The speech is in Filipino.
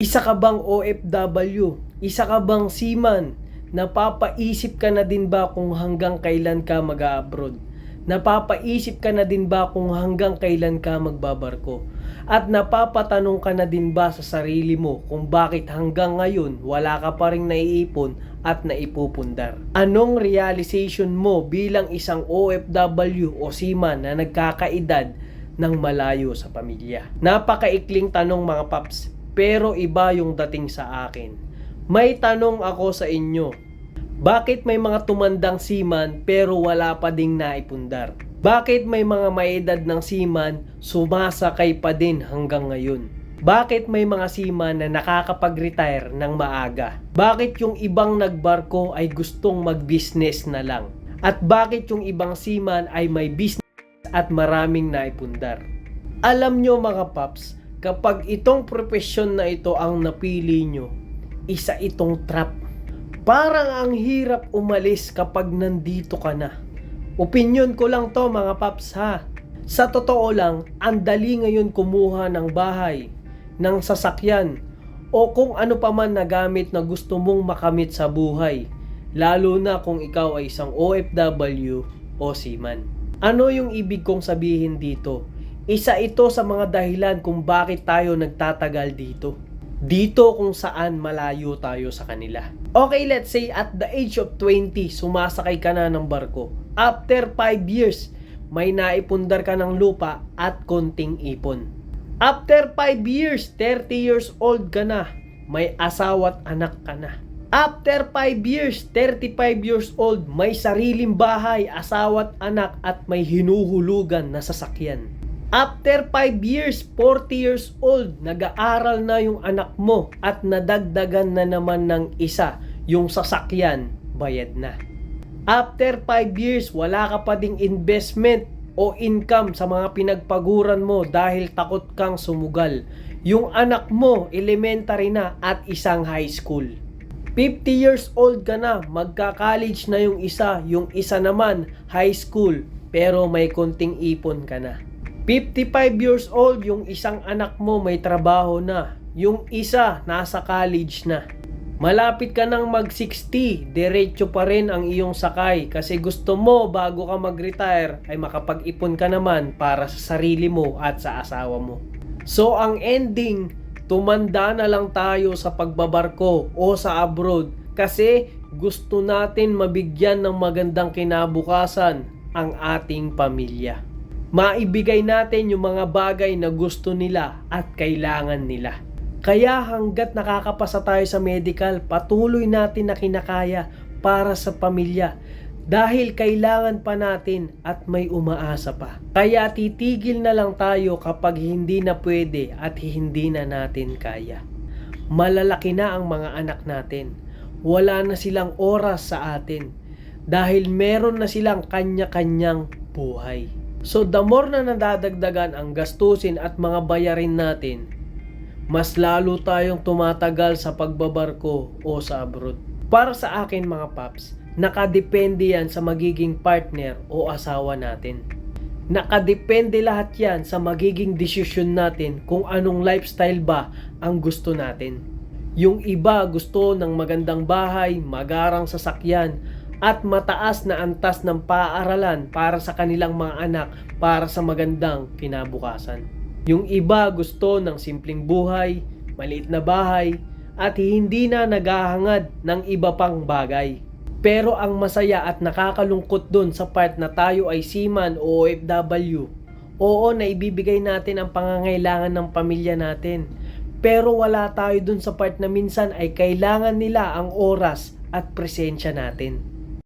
Isa ka bang OFW? Isa ka bang seaman? Napapaisip ka na din ba kung hanggang kailan ka mag-abroad? Napapaisip ka na din ba kung hanggang kailan ka magbabarko? At napapatanong ka na din ba sa sarili mo kung bakit hanggang ngayon wala ka pa rin naiipon at naipupundar? Anong realization mo bilang isang OFW o seaman na nagkakaedad ng malayo sa pamilya? Napakaikling tanong mga paps, pero iba yung dating sa akin. May tanong ako sa inyo. Bakit may mga tumandang seaman pero wala pa ding naipundar? Bakit may mga maedad ng seaman sumasakay pa din hanggang ngayon? Bakit may mga seaman na nakakapag-retire ng maaga? Bakit yung ibang nagbarko ay gustong mag-business na lang? At bakit yung ibang seaman ay may business at maraming naipundar? Alam nyo mga paps, kapag itong profesyon na ito ang napili nyo, isa itong trap. Parang ang hirap umalis kapag nandito ka na. Opinyon ko lang to mga paps ha. Sa totoo lang, ang dali ngayon kumuha ng bahay, ng sasakyan, o kung ano pa man na gamit na gusto mong makamit sa buhay. Lalo na kung ikaw ay isang OFW o seaman. Ano yung ibig kong sabihin dito? Isa ito sa mga dahilan kung bakit tayo nagtatagal dito. Dito kung saan malayo tayo sa kanila. Okay, let's say at the age of 20, sumasakay ka na ng barko. After 5 years, may naipundar ka ng lupa at konting ipon. After 5 years, 30 years old ka na, may asawa at anak ka na. After 5 years, 35 years old, may sariling bahay, asawa at anak at may hinuhulugan na sasakyan. After 5 years, 40 years old, nag-aaral na yung anak mo at nadagdagan na naman ng isa, yung sasakyan, bayad na. After 5 years, wala ka pa ding investment o income sa mga pinagpaguran mo dahil takot kang sumugal. Yung anak mo, elementary na at isang high school. 50 years old ka na, magka-college na yung isa, yung isa naman high school, pero may konting ipon ka na. 55 years old, yung isang anak mo may trabaho na. Yung isa, nasa college na. Malapit ka nang mag-60, diretso pa rin ang iyong sakay kasi gusto mo bago ka mag-retire ay makapag-ipon ka naman para sa sarili mo at sa asawa mo. So ang ending, tumanda na lang tayo sa pagbabarko o sa abroad kasi gusto natin mabigyan ng magandang kinabukasan ang ating pamilya maibigay natin yung mga bagay na gusto nila at kailangan nila. Kaya hanggat nakakapasa tayo sa medical, patuloy natin na kinakaya para sa pamilya dahil kailangan pa natin at may umaasa pa. Kaya titigil na lang tayo kapag hindi na pwede at hindi na natin kaya. Malalaki na ang mga anak natin. Wala na silang oras sa atin dahil meron na silang kanya-kanyang buhay. So the more na nadadagdagan ang gastusin at mga bayarin natin, mas lalo tayong tumatagal sa pagbabarko o sa abroad. Para sa akin mga paps, nakadepende yan sa magiging partner o asawa natin. Nakadepende lahat yan sa magiging desisyon natin kung anong lifestyle ba ang gusto natin. Yung iba gusto ng magandang bahay, magarang sasakyan, at mataas na antas ng paaralan para sa kanilang mga anak para sa magandang kinabukasan. Yung iba gusto ng simpleng buhay, maliit na bahay, at hindi na naghahangad ng iba pang bagay. Pero ang masaya at nakakalungkot dun sa part na tayo ay seaman o OFW, oo na ibibigay natin ang pangangailangan ng pamilya natin. Pero wala tayo dun sa part na minsan ay kailangan nila ang oras at presensya natin.